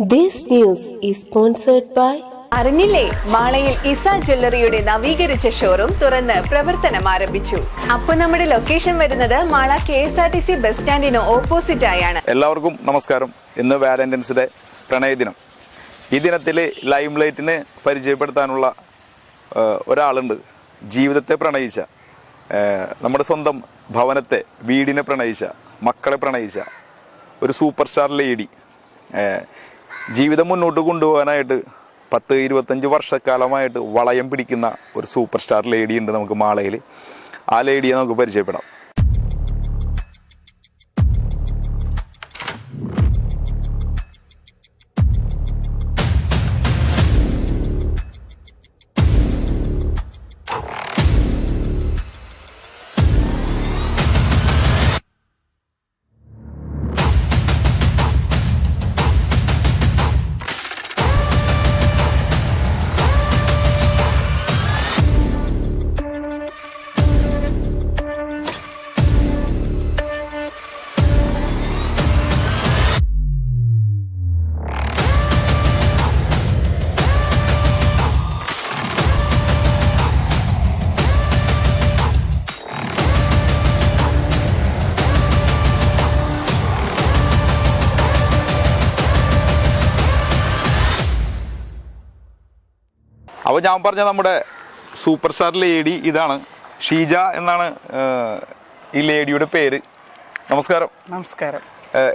This news is sponsored by അറിഞ്ഞില്ലേ? മാളയിൽ ഇസ ജ്വല്ലറിയുടെ നവീകരിച്ച showroom തുറന്ന് പ്രവർത്തനം ആരംഭിച്ചു. അപ്പൊ നമ്മുടെ ലൊക്കേഷൻ വരുന്നത് Mala K S R T C bus സ്റ്റാൻഡിന് ഓപ്പോസിറ്റ് ആയാണ്. എല്ലാവർക്കും നമസ്കാരം. ഇന്ന് വാലന്റൈൻസ് ഡേ പ്രണയദിനം ഈ ദിനത്തിൽ ലൈം ലൈറ്റിന് പരിചയപ്പെടുത്താനുള്ള ഒരാളുണ്ട്. ജീവിതത്തെ പ്രണയിച്ച നമ്മുടെ സ്വന്തം ഭവനത്തെ വീടിനെ പ്രണയിച്ച മക്കളെ പ്രണയിച്ച ഒരു സൂപ്പർ സ്റ്റാർ ലേഡി ജീവിതം മുന്നോട്ട് കൊണ്ടുപോകാനായിട്ട് പത്ത് ഇരുപത്തഞ്ച് വർഷക്കാലമായിട്ട് വളയം പിടിക്കുന്ന ഒരു സൂപ്പർ സ്റ്റാർ ലേഡി ഉണ്ട് നമുക്ക് മാളയിൽ. ആ ലേഡിയെ നമുക്ക് പരിചയപ്പെടാം. അപ്പോൾ ഞാൻ പറഞ്ഞ നമ്മുടെ സൂപ്പർ സ്റ്റാർ ലേഡി ഇതാണ്. ഷീജ എന്നാണ് ഈ ലേഡിയുടെ പേര്. നമസ്കാരം. നമസ്കാരം.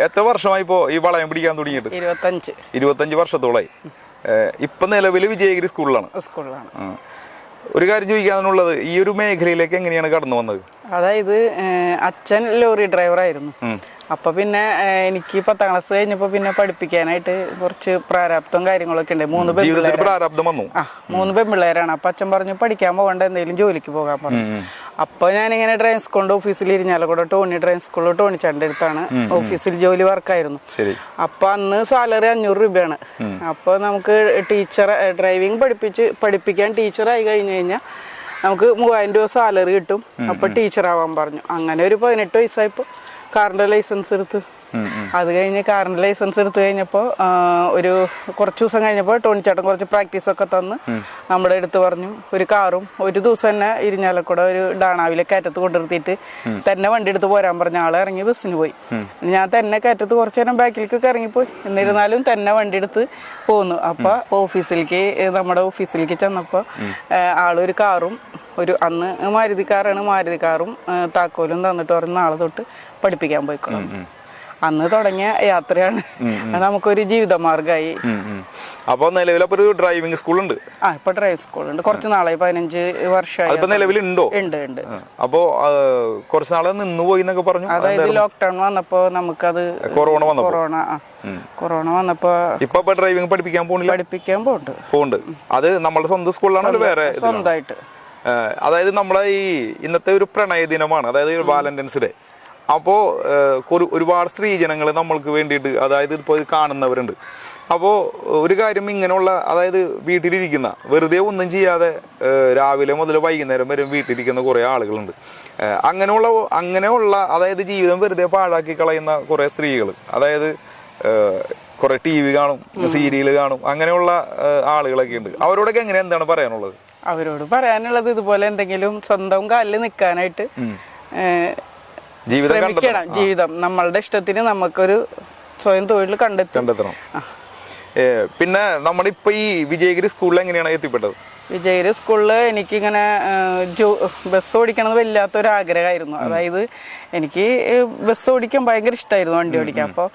എത്ര വർഷമായി ഇപ്പോൾ ഈ വളയം പിടിക്കാൻ തുടങ്ങിയിട്ട്? ഇരുപത്തഞ്ച്. ഇരുപത്തഞ്ച് വർഷത്തോളായി. ഇപ്പം ഇപ്പൊ നിലവിൽ വിജയഗിരി സ്കൂളിലാണ്. സ്കൂളിലാണ്. ഒരു കാര്യം ചോദിക്കാനുള്ളത് ഈ ഒരു മേഖലയിലേക്ക് എങ്ങനെയാണ് കടന്നു വന്നത്? അതായത് അച്ഛൻ ലോറി ഡ്രൈവറായിരുന്നു. അപ്പൊ പിന്നെ എനിക്ക് പത്താം ക്ലാസ് കഴിഞ്ഞപ്പോ പിന്നെ പഠിപ്പിക്കാനായിട്ട് കുറച്ച് പ്രാരാബ്ദവും കാര്യങ്ങളൊക്കെ ഉണ്ട്. മൂന്ന് പ്രാരബ്ധം വന്നു. ആ മൂന്ന് പെൺപിള്ളേരാണ്. അപ്പൊ അച്ഛൻ പറഞ്ഞു പഠിക്കാൻ പോകണ്ട എന്തെങ്കിലും ജോലിക്ക് പോകാൻ പറഞ്ഞു. അപ്പൊ ഞാനിങ്ങനെ ഡ്രൈവിംഗ് സ്കൂളിന്റെ ഓഫീസിൽ ഇരിഞ്ഞാലക്കൂടെ ടോണി ഡ്രൈവിംഗ് സ്കൂളിൽ ടോണി ചണ്ട അടുത്താണ് ഓഫീസിൽ ജോലി വർക്കായിരുന്നു. അപ്പൊ അന്ന് സാലറി അഞ്ഞൂറ് രൂപയാണ്. അപ്പൊ നമുക്ക് ടീച്ചർ ഡ്രൈവിംഗ് പഠിപ്പിച്ച് പഠിപ്പിക്കാൻ ടീച്ചറായി കഴിഞ്ഞു കഴിഞ്ഞാൽ നമുക്ക് മൂവായിരം രൂപ സാലറി കിട്ടും. അപ്പൊ ടീച്ചറാവാൻ പറഞ്ഞു. അങ്ങനെ ഒരു പതിനെട്ട് വയസ്സായപ്പോ കാറിന്റെ ലൈസൻസ് എടുത്ത്. അത് കഴിഞ്ഞ് കാറിന്റെ ലൈസൻസ് എടുത്തു കഴിഞ്ഞപ്പോൾ ഒരു കുറച്ച് ദിവസം കഴിഞ്ഞപ്പോൾ ടോണിച്ചേട്ടൻ കുറച്ച് പ്രാക്ടീസ് ഒക്കെ തന്ന് നമ്മുടെ അടുത്ത് പറഞ്ഞു. ഒരു കാറും ഒരു ദിവസം തന്നെ ഇരിഞ്ഞാലക്കൂടെ ഒരു ഡാണാവിലെ കയറ്റത്ത് കൊണ്ടുനിർത്തിയിട്ട് തന്നെ വണ്ടി എടുത്ത് പോരാൻ പറഞ്ഞ ആളെ ഇറങ്ങി ബസ്സിന് പോയി. ഞാൻ തന്നെ കയറ്റത്ത് കുറച്ചു നേരം ബാക്കിലേക്ക് ഇറങ്ങിപ്പോയി. എന്നിരുന്നാലും തന്നെ വണ്ടി എടുത്ത് പോന്നു. അപ്പൊ ഓഫീസിലേക്ക് നമ്മുടെ ഓഫീസിലേക്ക് ആൾ ആളൊരു കാറും ഒരു അന്ന് മാരുതി കാറാണ് മാരുതി കാറും താക്കോലും തന്നിട്ട് പറഞ്ഞ നാളെ തൊട്ട് പഠിപ്പിക്കാൻ പോയിക്കോളും. അന്ന് തുടങ്ങിയ യാത്രയാണ്. നമുക്കൊരു ജീവിതമാർഗമായി. അപ്പോൾ അപ്പൊ അപ്പോൾ ഒരു ഡ്രൈവിംഗ് സ്കൂളുണ്ട് ആ ഇപ്പൊ സ്കൂൾ ഉണ്ട്. കുറച്ച് നാളായി പതിനഞ്ച് വർഷമായി നിലവിലുണ്ടോ? ഉണ്ട് ഉണ്ട്. അപ്പോ കുറച്ച് നാളെ നിന്ന് പോയി എന്നൊക്കെ പറഞ്ഞു? അതായത് ലോക്ക്ഡൌൺ വന്നപ്പോ നമുക്കത് കൊറോണ വന്നു കൊറോണ കൊറോണ വന്നപ്പോ ഇപ്പൊ ഡ്രൈവിംഗ് പഠിപ്പിക്കാൻ പോണില്ല? പഠിപ്പിക്കാൻ പോകുന്നുണ്ട് പോകുന്നുണ്ട് അത് നമ്മുടെ സ്വന്തം സ്കൂളിലാണോ വേറെ? സ്വന്തമായിട്ട്. അതായത് നമ്മളെ ഈ ഇന്നത്തെ ഒരു പ്രണയ ദിനമാണ്. അതായത് വാലന്റൈൻസ് ഡേ അപ്പോൾ ഒരുപാട് സ്ത്രീജനങ്ങൾ നമ്മൾക്ക് വേണ്ടിയിട്ട് അതായത് ഇപ്പോൾ ഇത് കാണുന്നവരുണ്ട്. അപ്പോൾ ഒരു കാര്യം ഇങ്ങനെയുള്ള അതായത് വീട്ടിലിരിക്കുന്ന വെറുതെ ഒന്നും ചെയ്യാതെ രാവിലെ മുതൽ വൈകുന്നേരം വരെ വീട്ടിലിരിക്കുന്ന കുറേ ആളുകളുണ്ട്. അങ്ങനെയുള്ള അങ്ങനെയുള്ള അതായത് ജീവിതം വെറുതെ പാഴാക്കി കളയുന്ന കുറേ സ്ത്രീകൾ അതായത് കുറേ ടി വി കാണും സീരിയൽ കാണും അങ്ങനെയുള്ള ആളുകളൊക്കെ ഉണ്ട്. അവരോടൊക്കെ എങ്ങനെ എന്താണ് പറയാനുള്ളത്? അവരോട് പറയാനുള്ളത് ഇതുപോലെ എന്തെങ്കിലും സ്വന്തം കാലിൽ നിൽക്കാനായിട്ട് ജീവിതം ശ്രമിക്കണം. ജീവിതം. നമ്മളുടെ ഇഷ്ടത്തിന് നമുക്കൊരു സ്വയം തൊഴിൽ കണ്ടെത്തി. കണ്ടെത്തണം. പിന്നെ നമ്മുടെ ഇപ്പൊ ഈ വിജയഗിരി സ്കൂളിൽ എങ്ങനെയാണ് എത്തിപ്പെട്ടത്? വിജയഗിരി സ്കൂളിൽ എനിക്കിങ്ങനെ ബസ് ഓടിക്കണത് വല്ലാത്തൊരു ആഗ്രഹമായിരുന്നു അതായത് എനിക്ക് ബസ് ഓടിക്കാൻ ഭയങ്കര ഇഷ്ടമായിരുന്നു വണ്ടി ഓടിക്കാൻ. അപ്പോൾ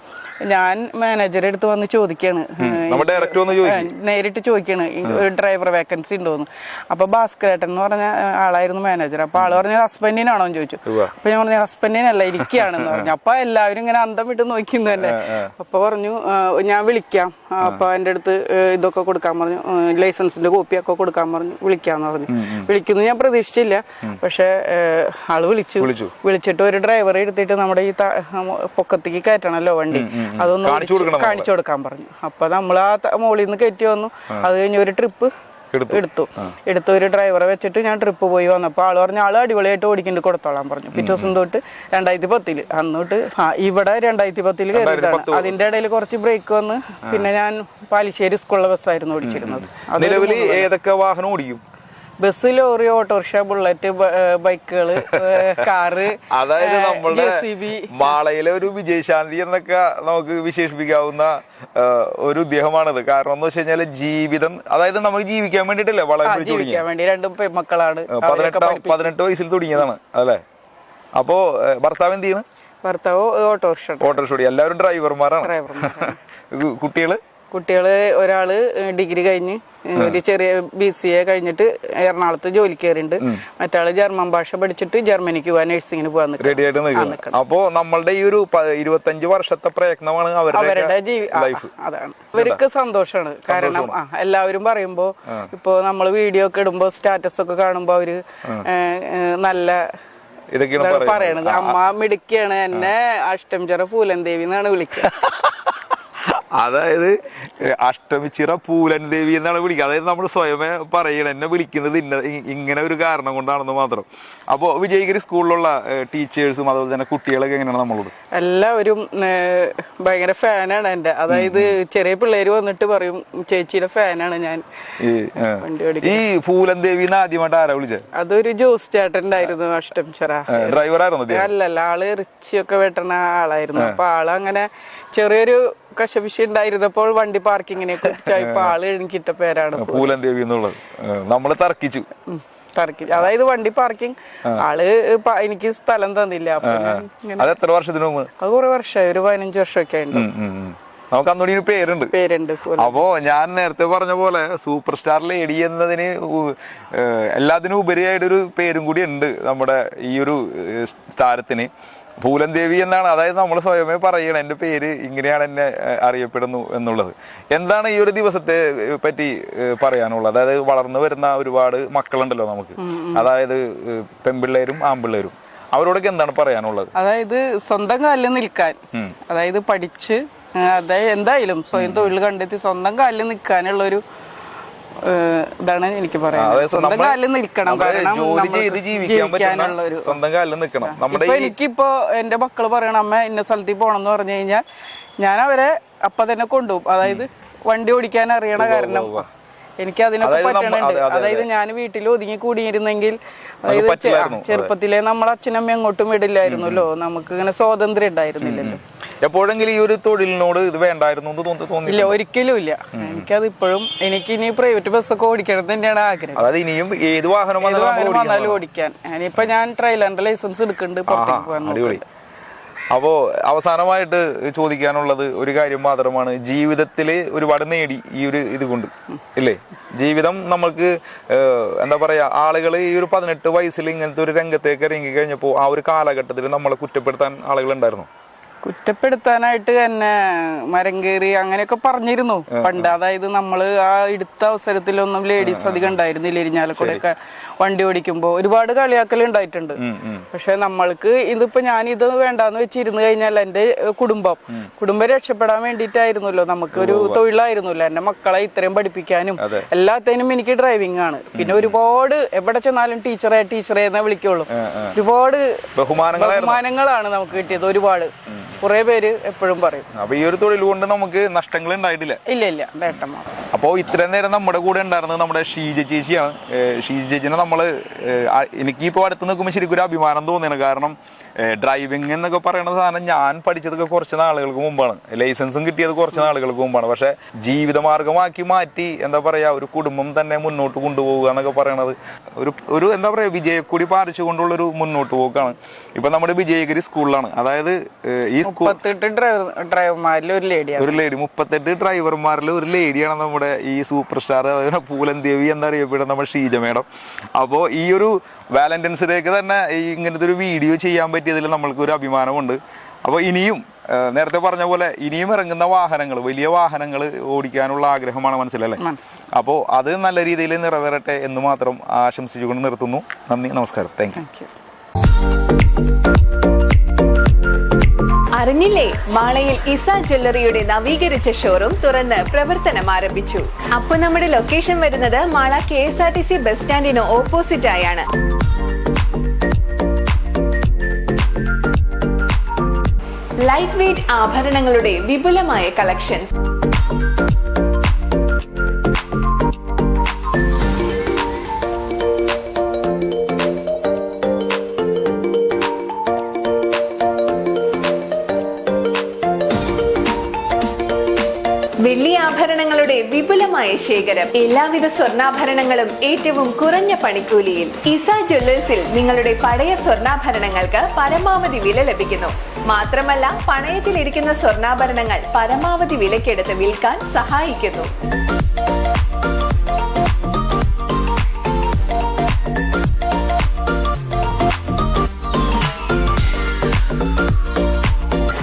ഞാൻ മാനേജറെ അടുത്ത് വന്ന് ചോദിക്കാണ്. നേരിട്ട് ചോദിക്കാണ്. ഒരു ഡ്രൈവർ വേക്കൻസി ഉണ്ടോന്ന്. അപ്പൊ ഭാസ്കരേട്ടൻ എന്ന് പറഞ്ഞ ആളായിരുന്നു മാനേജർ അപ്പൊ ആൾ പറഞ്ഞ ഹസ്ബൻഡിനാണോ? എന്ന് ചോദിച്ചു. അപ്പൊ ഞാൻ പറഞ്ഞു ഹസ്ബൻഡിനല്ല ഇരിക്കുകയാണെന്ന് പറഞ്ഞു. അപ്പൊ എല്ലാവരും ഇങ്ങനെ അന്തം വിട്ട് നോക്കുന്നു തന്നെ. അപ്പൊ പറഞ്ഞു ഞാൻ വിളിക്കാം. അപ്പൊ എന്റെ അടുത്ത് ഇതൊക്കെ കൊടുക്കാൻ പറഞ്ഞു ലൈസൻസിന്റെ കോപ്പിയൊക്കെ കൊടുക്കാൻ പറഞ്ഞു വിളിക്കാന്ന് പറഞ്ഞു. വിളിക്കുന്നു ഞാൻ പ്രതീക്ഷിച്ചില്ല. പക്ഷെ ആൾ വിളിച്ചു. വിളിച്ചു. വിളിച്ചിട്ട് ഒരു ഡ്രൈവറെ എടുത്തിട്ട് നമ്മുടെ ഈ പൊക്കത്തേക്ക് കയറ്റണല്ലോ വണ്ടി. അതൊന്ന് കാണിച്ചു കൊടുക്കാൻ പറഞ്ഞു. അപ്പൊ നമ്മൾ ആ മോളിൽ നിന്ന് കയറ്റി വന്നു. അത് കഴിഞ്ഞ് ഒരു ട്രിപ്പ് എടുത്തു. എടുത്തു. ഒരു ഡ്രൈവറെ വെച്ചിട്ട് ഞാൻ ട്രിപ്പ് പോയി വന്നപ്പോൾ ആൾ പറഞ്ഞു ആൾ അടിപൊളിയായിട്ട് ഓടിക്കുന്നുണ്ട് കൊടുത്തോളാൻ പറഞ്ഞു. പിറ്റേ ദിവസം തൊട്ട് രണ്ടായിരത്തി പത്തിൽ. അന്നോട്ട് ആ ഇവിടെ രണ്ടായിരത്തി പത്തിൽ കയറിയതാണ്. അതിന്റെ ഇടയിൽ കുറച്ച് ബ്രേക്ക് വന്ന് പിന്നെ ഞാൻ പാലിശ്ശേരി സ്കൂളിലെ ബസ്സായിരുന്നു ഓടിച്ചിരുന്നത്. നിലവിൽ ഏതൊക്കെ വാഹനം ഓടിക്കും? ബസ് ലോറി ഓട്ടോറിക്ഷ ബുള്ളറ്റ് ബൈക്കുകൾ കാറ് അതായത് നമ്മളുടെ മാളയിലെ ഒരു വിജയശാന്തി എന്നൊക്കെ നമുക്ക് വിശേഷിപ്പിക്കാവുന്ന ഒരു ഉദ്യമമാണത് കാരണം എന്ന് വെച്ച് കഴിഞ്ഞാൽ ജീവിതം അതായത് നമുക്ക് ജീവിക്കാൻ വേണ്ടിട്ടല്ലേ വളരെ ജീവിക്കാൻ വേണ്ടി രണ്ടും മക്കളാണ് പതിനെട്ടാം. പതിനെട്ട് വയസ്സിൽ തുടങ്ങിയതാണ് അല്ലേ? അപ്പോ ഭർത്താവ് എന്ത് ചെയ്യുന്നു ഭർത്താവ് ഓട്ടോറിക്ഷ ഓട്ടോറിക്ഷ. ഓടി. എല്ലാവരും ഡ്രൈവർമാരാണ് കുട്ടികൾ? കുട്ടികൾ ഒരാൾ ഡിഗ്രി കഴിഞ്ഞ് ഒരു ചെറിയ ബി സി എ കഴിഞ്ഞിട്ട് എറണാകുളത്ത് ജോലി കയറിണ്ട് മറ്റാൾ ജർമ്മൻ ഭാഷ പഠിച്ചിട്ട് ജർമ്മനിക്ക് പോവാൻ നഴ്സിംഗിന് പോവാൻ റെഡിയായിട്ട് റെഡി ആയിട്ട് ആ, നിൽക്കണം. അപ്പോ നമ്മളുടെ ഈ ഒരു ഇരുപത്തഞ്ച് വർഷത്തെ പ്രയത്നമാണ് അവരുടെ ലൈഫ്. അതാണ്. അവർക്ക് സന്തോഷമാണ് കാരണം ആ എല്ലാവരും പറയുമ്പോ ഇപ്പോ നമ്മൾ വീഡിയോ ഒക്കെ ഇടുമ്പോ സ്റ്റാറ്റസ് ഒക്കെ കാണുമ്പോ അവർ നല്ല ഇതൊക്കെയാണ് പറയണത്? അമ്മ മിടുക്കിയാണ്. എന്നെ അഷ്ടംചിറ പൂലൻ ദേവി എന്നാണ് വിളിക്കുക അതായത് അഷ്ടമിച്ചിറ പൂലൻ ദേവി എന്നാണ് വിളിക്കുക. അതായത് നമ്മൾ സ്വയമേ പറയണം എന്നെ വിളിക്കുന്നത് ഇന്ന ഇങ്ങനെ ഒരു കാരണം കൊണ്ടാണെന്ന് മാത്രം. അപ്പോൾ വിജയഗിരി സ്കൂളിലുള്ള ടീച്ചേഴ്സും അതുപോലെ തന്നെ കുട്ടികളൊക്കെ എങ്ങനെയാണ് നമ്മളോട്? എല്ലാവരും ഭയങ്കര ഫാനാണ് എന്റെ. അതായത് ചെറിയ പിള്ളേർ വന്നിട്ട് പറയും ചേച്ചിയുടെ ഫാനാണ് ഞാൻ. ഈ പൂലൻ ദേവി എന്ന് ആദ്യമായിട്ട് ആരാ വിളിച്ചത് അതൊരു ജോസ് ചേട്ടൻ ഉണ്ടായിരുന്നു അഷ്ടമിച്ചിറ ഡ്രൈവർ ഡ്രൈവറായിരുന്നു അല്ലല്ല ആൾ റിച്ചിയൊക്കെ വെട്ടണ ആളായിരുന്നു. അപ്പൊ ആൾ അങ്ങനെ ചെറിയൊരു കശപിശ ഉണ്ടായിരുന്നപ്പോൾ വണ്ടി പാർക്കിങ്ങിനെ കുറിച്ചായപ്പോ ആൾ എനിക്കിട്ട പേരാണ് പൂലൻ ദേവി എന്നുള്ളത്. നമ്മൾ തർക്കിച്ചു. തർക്കിച്ചു. തർക്കി അതായത് വണ്ടി പാർക്കിംഗ് ആൾ എനിക്ക് സ്ഥലം തന്നില്ല. അത് എത്ര വർഷത്തിന് മുമ്പ്? അത് കുറെ വർഷമായി. ഒരു പതിനഞ്ച് വർഷമൊക്കെ ഉം. നമുക്ക് അന്നോടി ഒരു പേരുണ്ട്. പേരുണ്ട്. അപ്പോ ഞാൻ നേരത്തെ പറഞ്ഞ പോലെ സൂപ്പർ സ്റ്റാർ ലേഡി എന്നതിന് എല്ലാത്തിനും ഉപരിയായിട്ടൊരു പേരും കൂടി ഉണ്ട് നമ്മുടെ ഈ ഒരു താരത്തിന്. പൂലൻ ദേവി എന്നാണ്. അതായത് നമ്മൾ സ്വയമേ പറയണം എന്റെ പേര് ഇങ്ങനെയാണ് എന്നെ അറിയപ്പെടുന്നു എന്നുള്ളത്. എന്താണ് ഈ ഒരു ദിവസത്തെ പറ്റി പറയാനുള്ളത്? അതായത് വളർന്നു വരുന്ന ഒരുപാട് മക്കളുണ്ടല്ലോ നമുക്ക്. അതായത് പെൺപിള്ളേരും ആൺപിള്ളേരും. അവരോടൊക്കെ എന്താണ് പറയാനുള്ളത്? അതായത് സ്വന്തം കാലിൽ നിൽക്കാൻ. അതായത് പഠിച്ച് അതായത് എന്തായാലും സ്വയം തൊഴിൽ കണ്ടെത്തി സ്വന്തം കാലിൽ നിൽക്കാനുള്ള ഒരു ഇതാണ് എനിക്ക് പറയാനുള്ളത്. സ്വന്തം കാലിൽ നിൽക്കണം കാരണം സ്വന്തം കാലിൽ നിൽക്കണം. നമ്മുടെ എനിക്കിപ്പോ എന്റെ മക്കൾ പറയണ അമ്മ ഇന്ന സ്ഥലത്തിൽ പോകണം എന്ന് പറഞ്ഞു കഴിഞ്ഞാൽ ഞാൻ അവരെ അപ്പൊ തന്നെ കൊണ്ടുപോകും. അതായത് വണ്ടി ഓടിക്കാൻ അറിയണ കാരണം എനിക്ക് അതിനൊക്കെ പറ്റണുണ്ട്. അതെ, അതെ, അതായത് ഞാൻ വീട്ടിൽ ഒതുങ്ങി കൂടിയിരുന്നെങ്കിൽ അതായത് ചെറുപ്പത്തിലെ നമ്മളെ അച്ഛനമ്മ എങ്ങോട്ടും വിടില്ലായിരുന്നല്ലോ നമുക്ക് ഇങ്ങനെ സ്വാതന്ത്ര്യം ഉണ്ടായിരുന്നില്ലല്ലോ. എപ്പോഴെങ്കിലും ഈ ഒരു തൊഴിലിനോട് ഇത് വേണ്ടായിരുന്നു എന്ന് തോന്നി തോന്നില്ല ഒരിക്കലും ഇല്ല. എനിക്കത് ഇപ്പോഴും എനിക്ക് ഇനി പ്രൈവറ്റ് ബസ്സൊക്കെ ഓടിക്കണം തന്നെയാണ് ആഗ്രഹം. അതായത് ഇനിയും ഏത് വാഹനം വന്നാലും. ഓടിക്കാൻ ഇനിയിപ്പോ ഞാൻ ട്രെയിലറിന്റെ ലൈസൻസ് എടുക്കുന്നുണ്ട് പുറത്തേക്ക് പോകാൻ അപ്പോ അവസാനമായിട്ട് ചോദിക്കാനുള്ളത് ഒരു കാര്യം മാത്രമാണ്. ജീവിതത്തിൽ ഒരുപാട് നേടി ഈ ഒരു ഇത് കൊണ്ട്. ഇല്ലേ? ജീവിതം നമ്മൾക്ക് എന്താ പറയാ ആളുകൾ ഈ ഒരു പതിനെട്ട് വയസ്സിൽ ഇങ്ങനത്തെ ഒരു രംഗത്തേക്ക് ഇറങ്ങി കഴിഞ്ഞപ്പോൾ ആ ഒരു കാലഘട്ടത്തിൽ നമ്മളെ കുറ്റപ്പെടുത്താൻ ആളുകൾ ഉണ്ടായിരുന്നു? കുറ്റപ്പെടുത്താനായിട്ട് എന്നെ മരം കയറി അങ്ങനെയൊക്കെ പറഞ്ഞിരുന്നു. പണ്ട് അതായത് നമ്മൾ ആ എടുത്ത അവസരത്തിലൊന്നും ലേഡീസ് അധികം ഉണ്ടായിരുന്നില്ല. ഇരിഞ്ഞാലക്കൂടെ ഒക്കെ വണ്ടി ഓടിക്കുമ്പോൾ ഒരുപാട് കളിയാക്കൽ ഉണ്ടായിട്ടുണ്ട്. പക്ഷെ നമ്മൾക്ക് ഇതിപ്പോ ഞാൻ ഇത് വേണ്ടാന്ന് വെച്ചിരുന്നു കഴിഞ്ഞാൽ എന്റെ കുടുംബം. കുടുംബം രക്ഷപ്പെടാൻ വേണ്ടിയിട്ടായിരുന്നല്ലോ. നമുക്ക് ഒരു തൊഴിലായിരുന്നല്ലോ. എന്റെ മക്കളെ ഇത്രയും പഠിപ്പിക്കാനും എല്ലാത്തിനും എനിക്ക് ഡ്രൈവിംഗ് ആണ്. പിന്നെ ഒരുപാട് എവിടെ ചെന്നാലും ടീച്ചറെ ടീച്ചറെ എന്നേ വിളിക്കുള്ളൂ. ഒരുപാട് ബഹുമാനങ്ങളാണ് നമുക്ക് കിട്ടിയത് ഒരുപാട്. കുറെ പേര് എപ്പോഴും പറയും. അപ്പൊ ഈ ഒരു തൊഴിൽ കൊണ്ട് നമുക്ക് നഷ്ടങ്ങൾ ഉണ്ടായിട്ടില്ല. ഇല്ല ഇല്ല. നേട്ടം അപ്പോൾ ഇത്രയും നേരം നമ്മുടെ കൂടെ ഉണ്ടായിരുന്നത് നമ്മുടെ ഷീജ ചേച്ചിയാണ്. ഷീജ ചേച്ചിനെ നമ്മൾ എനിക്കിപ്പോൾ അടുത്ത് നിൽക്കുമ്പോൾ ശരിക്കും ഒരു അഭിമാനം തോന്നിയാണ്. കാരണം ഡ്രൈവിംഗ് എന്നൊക്കെ പറയുന്ന സാധനം ഞാൻ പഠിച്ചതൊക്കെ കുറച്ച് നാളുകൾക്ക് മുമ്പാണ്. ലൈസൻസും കിട്ടിയത് കുറച്ച് നാളുകൾക്ക് മുമ്പാണ്. പക്ഷെ ജീവിതമാർഗമാക്കി മാറ്റി എന്താ പറയാ ഒരു കുടുംബം തന്നെ മുന്നോട്ട് കൊണ്ടുപോകുക എന്നൊക്കെ പറയണത് ഒരു ഒരു എന്താ പറയുക വിജയക്കൂടി പാലിച്ചുകൊണ്ടുള്ള ഒരു മുന്നോട്ട് പോക്കാണ്. ഇപ്പം നമ്മുടെ വിജയഗിരി സ്കൂളിലാണ്. അതായത് ഈ സ്കൂൾ ഡ്രൈവർമാരിൽ ഒരു ലേഡി ഒരു ലേഡി മുപ്പത്തെട്ട് ഡ്രൈവർമാരിൽ ഒരു ലേഡിയാണ് നമ്മുടെ ഈ സൂപ്പർ സ്റ്റാർ അതായത് പൂലൻ ദേവി എന്നറിയപ്പെടുന്ന നമ്മുടെ ഷീജ മേഡം. അപ്പോൾ ഈ ഒരു വാലന്റൈൻസ് ഡേക്ക് തന്നെ ഇങ്ങനത്തെ ഒരു വീഡിയോ ചെയ്യാൻ പറ്റിയതിൽ നമ്മൾക്ക് ഒരു അഭിമാനമുണ്ട്. അപ്പോൾ ഇനിയും നേരത്തെ പറഞ്ഞ പോലെ ഇനിയും ഇറങ്ങുന്ന വാഹനങ്ങൾ വലിയ വാഹനങ്ങൾ ഓടിക്കാനുള്ള ആഗ്രഹമാണ് മനസ്സിലല്ലേ അപ്പോൾ അത് നല്ല രീതിയിൽ നിറവേറട്ടെ എന്ന് മാത്രം ആശംസിച്ചുകൊണ്ട് നിർത്തുന്നു. നന്ദി നമസ്കാരം. താങ്ക് യു താങ്ക് യു അറിഞ്ഞില്ലേ? മാളയിൽ ഇസ ജ്വല്ലറിയുടെ നവീകരിച്ച ഷോറൂം തുറന്ന് പ്രവർത്തനം ആരംഭിച്ചു. അപ്പൊ നമ്മുടെ ലൊക്കേഷൻ വരുന്നത് Mala K S R T C bus സ്റ്റാൻഡിന് ഓപ്പോസിറ്റ് ആയാണ് ലൈറ്റ് വെയ്റ്റ് ആഭരണങ്ങളുടെ വിപുലമായ കളക്ഷൻസ് ശേഖരം എല്ലാവിധ സ്വർണാഭരണങ്ങളും ഏറ്റവും കുറഞ്ഞ പണിക്കൂലിയിൽ ഇസ ജ്വല്ലേഴ്സിൽ നിങ്ങളുടെ പഴയ സ്വർണാഭരണങ്ങൾക്ക് പരമാവധി വില ലഭിക്കുന്നു. മാത്രമല്ല പണയത്തിലിരിക്കുന്ന സ്വർണാഭരണങ്ങൾ പരമാവധി വിലക്കെടുത്ത് വിൽക്കാൻ സഹായിക്കുന്നു.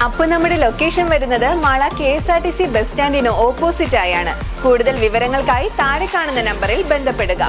അപ്പൊ നമ്മുടെ ലൊക്കേഷൻ വരുന്നത് Mala K S R T C bus സ്റ്റാൻഡിന് ഓപ്പോസിറ്റ് ആയാണ് കൂടുതൽ വിവരങ്ങൾക്കായി താഴെ കാണുന്ന നമ്പറിൽ ബന്ധപ്പെടുക.